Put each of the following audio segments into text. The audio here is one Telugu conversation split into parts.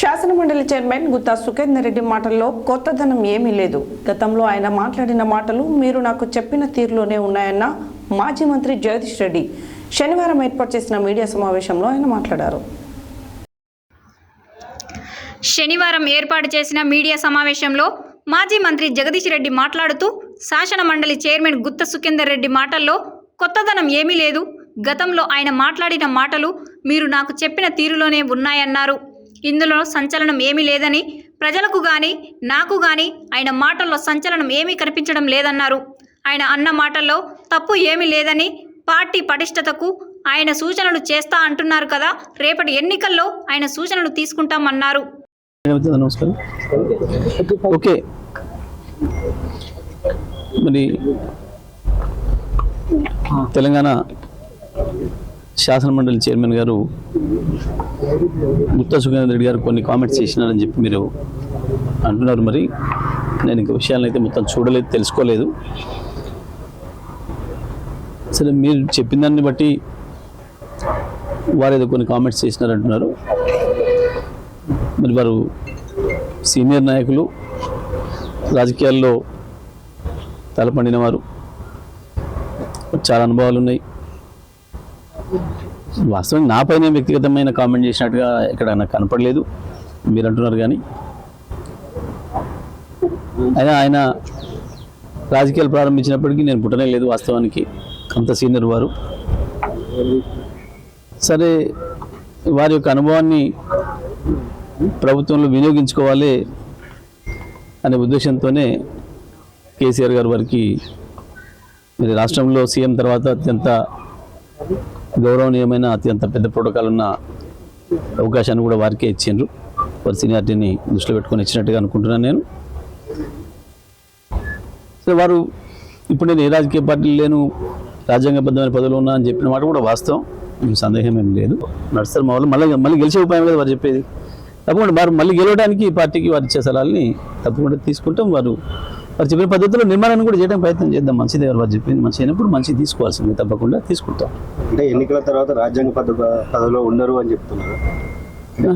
శాసనమండలి చైర్మన్ గుత్తా సుఖేందర్ రెడ్డి మాటల్లో కొత్తదనం ఏమీ లేదు. గతంలో ఆయన మాట్లాడిన మాటలు మీరు నాకు చెప్పిన తీరులోనే ఉన్నాయన్న మాజీ మంత్రి జగదీష్ రెడ్డి శనివారం ఏర్పాటు చేసిన మీడియా సమావేశంలో ఆయన మాట్లాడారు. శనివారం ఏర్పాటు చేసిన మీడియా సమావేశంలో మాజీ మంత్రి జగదీష్ రెడ్డి మాట్లాడుతూ శాసన మండలి చైర్మన్ గుత్త సుఖేందర్ రెడ్డి మాటల్లో కొత్తదనం ఏమీ లేదు. గతంలో ఆయన మాట్లాడిన మాటలు మీరు నాకు చెప్పిన తీరులోనే ఉన్నాయన్నారు. ఇందులో సంచలనం ఏమీ లేదని ప్రజలకు గాని నాకు గాని ఆయన మాటల్లో సంచలనం ఏమీ కనిపించడం లేదన్నారు. ఆయన అన్న మాటల్లో తప్పు ఏమీ లేదని పార్టీ పటిష్టతకు ఆయన సూచనలు చేస్తా అంటున్నారు కదా రేపటి ఎన్నికల్లో ఆయన సూచనలు తీసుకుంటామన్నారు. నమస్కారం ఓకే. మరి తెలంగాణ శాసన మండలి చైర్మన్ గారు గుత్తా సుఖేంద్ర రెడ్డి గారు కొన్ని కామెంట్స్ చేసినారని చెప్పి మీరు అంటున్నారు మరి. నేను ఇంకా విషయాలను అయితే మొత్తం చూడలేదు తెలుసుకోలేదు. సరే మీరు చెప్పిన దాన్ని బట్టి వారు ఏదో కొన్ని కామెంట్స్ చేసినారంటున్నారు మరి వారు సీనియర్ నాయకులు రాజకీయాల్లో తలపండిన వారు. చాలా అనుభవాలు ఉన్నాయి. వాస్తవం నాపైన వ్యక్తిగతమైన కామెంట్ చేసినట్టుగా ఇక్కడ నాకు కనపడలేదు. మీరు అంటున్నారు కానీ. అయినా ఆయన రాజకీయాలు ప్రారంభించినప్పటికీ నేను పుట్టనే లేదు వాస్తవానికి. అంత సీనియర్ వారు. సరే వారి యొక్క అనుభవాన్ని ప్రభుత్వంలో వినియోగించుకోవాలి అనే ఉద్దేశంతోనే కేసీఆర్ గారు వారికి మరి రాష్ట్రంలో సీఎం తర్వాత అత్యంత గౌరవనీయమైన అత్యంత పెద్ద ప్రోటోకాల్ ఉన్న అవకాశాన్ని కూడా వారికే ఇచ్చిండ్రు. వారి సీనియారిటీని దృష్టిలో పెట్టుకొని ఇచ్చినట్టుగా అనుకుంటున్నాను నేను. సో వారు ఇప్పుడు నేను ఏ రాజకీయ పార్టీలు లేను రాజ్యాంగబద్ధమైన పదవులు ఉన్నా అని చెప్పిన మాట కూడా వాస్తవం. సందేహం ఏం లేదు. నడుస్తారు మా వాళ్ళు మళ్ళీ మళ్ళీ గెలిచే ఉపాయం కదా వారు చెప్పేది. తప్పకుండా వారు మళ్ళీ గెలవడానికి ఈ పార్టీకి వారు ఇచ్చే సలహాలని తప్పకుండా తీసుకుంటాం. వారు వారు చెప్పిన పద్ధతిలో నిర్మాణాన్ని కూడా చేయడానికి ప్రయత్నం చేద్దాం. మంచిదే వారు చెప్పింది మంచి అయినప్పుడు మంచి తీసుకోవాల్సింది తప్పకుండా తీసుకుంటాం. అంటే ఎన్నికల తర్వాత రాజ్యాంగ పద్ధ పదవిలో ఉండరు అని చెప్తున్నారు.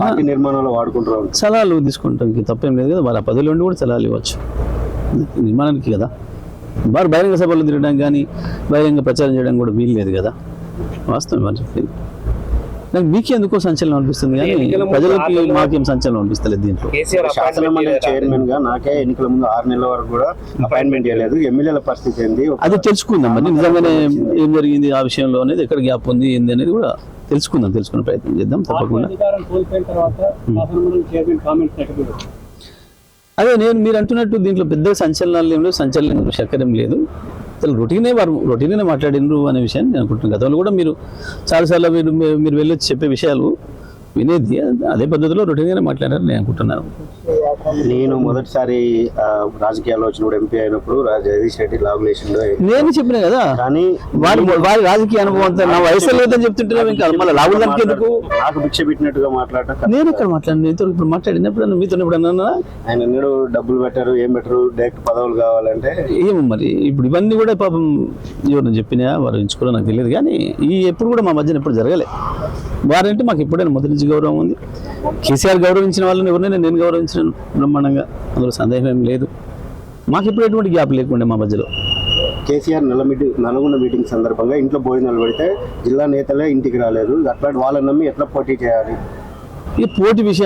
పార్టీ నిర్మాణంలో వాడుకుంటారు. సలహాలు తీసుకుంటాం. ఇంక తప్పేం లేదు కదా. వాళ్ళ పదవిలో ఉండి కూడా సలహాలు ఇవ్వచ్చు. నిర్మాణానికి కదా. వారు బహిరంగ సభలు తిరగడం కానీ బహిరంగ ప్రచారం చేయడం కూడా వీలు లేదు కదా. వాస్తవం వారు చెప్పింది. నాకు మీకే ఎందుకో సంచలనం అనిపిస్తుంది కానీ ప్రజలకి మాకేం సంచలనం అనిపిస్తలేదు దీంట్లో. శాసన మండలి చైర్మన్గా నాకే ఎన్నికల ముందు ఆరు నెలల వరకు కూడా అపాయింట్మెంట్ చేయలేదు. ఎమ్మెల్యేల పరిస్థితి ఏంది? అది తెలుసుకుందాం. మరి నిజంగానే ఏం జరిగింది ఆ విషయంలో అనేది ఎక్కడ గ్యాప్ ఉంది ఏంది అనేది కూడా తెలుసుకుందాం తెలుసుకునే ప్రయత్నం చేద్దాం తప్పకుండా. శాసనమండలి అదే నేను మీరు అంటున్నట్టు దీంట్లో పెద్ద సంచలనాలు ఏం లేవు సంచలనం చక్కరం లేదు. రొటీనే వారు రొటీనే మాట్లాడినరు అనే విషయాన్ని నేను అనుకుంటున్నాను. గతంలో కూడా మీరు చాలాసార్లు మీరు మీరు వెళ్ళొచ్చి చెప్పే విషయాలు వినేది. అదే పద్ధతిలో రొటీన్గానే మాట్లాడారు నేను అనుకుంటున్నాను. నేను మొదటిసారి రాజకీయాల్లో వచ్చినప్పుడు ఎంపీ అయినప్పుడు జగదీష్ రెడ్డి లాగులేషన్ నేను చెప్పిన కదా? కానీ వారి వారి రాజకీయ అనుభవం నా వయసు లేదని చెప్తుంటున్నావు ఇంకా మళ్ళీ ఎందుకు? నాకు భిక్ష పెట్టినట్టుగా మాట్లాడటం నేను ఇక్కడ మాట్లాడిన. మీతో ఇప్పుడు మాట్లాడినప్పుడు మీతో ఇప్పుడు అన్నా ఆయన ఎన్నడూ డబ్బులు పెట్టారు ఏం పెట్టరు డైరెక్ట్ పదవులు కావాలంటే. ఏమో మరి. ఇప్పుడు ఇవన్నీ కూడా పాపం ఎవరు చెప్పినా వారు ఎంచుకోవడం నాకు తెలియదు. కానీ ఈ ఎప్పుడు కూడా మా మధ్యన ఎప్పుడు జరగలే. వారంటే మాకు ఎప్పుడైనా మొదటి నుంచి గౌరవం ఉంది. కేసీఆర్ గౌరవించిన వాళ్ళని ఎవరినైనా నేను గౌరవించిన బ్రహ్మాండంగా. అందులో సందేహం ఏం లేదు. మాకు ఎప్పుడు ఎటువంటి గ్యాప్ లేకుండే మా మధ్యలో. కేసీఆర్ నల్ల మీటింగ్ నల్గొండ మీటింగ్ సందర్భంగా ఇంట్లో భోజనాలు పెడితే జిల్లా నేతలే ఇంటికి రాలేదు. అట్లాంటి వాళ్ళని నమ్మి ఎట్లా పోటీ చేయాలి? ఈ పోటీ విషయాన్ని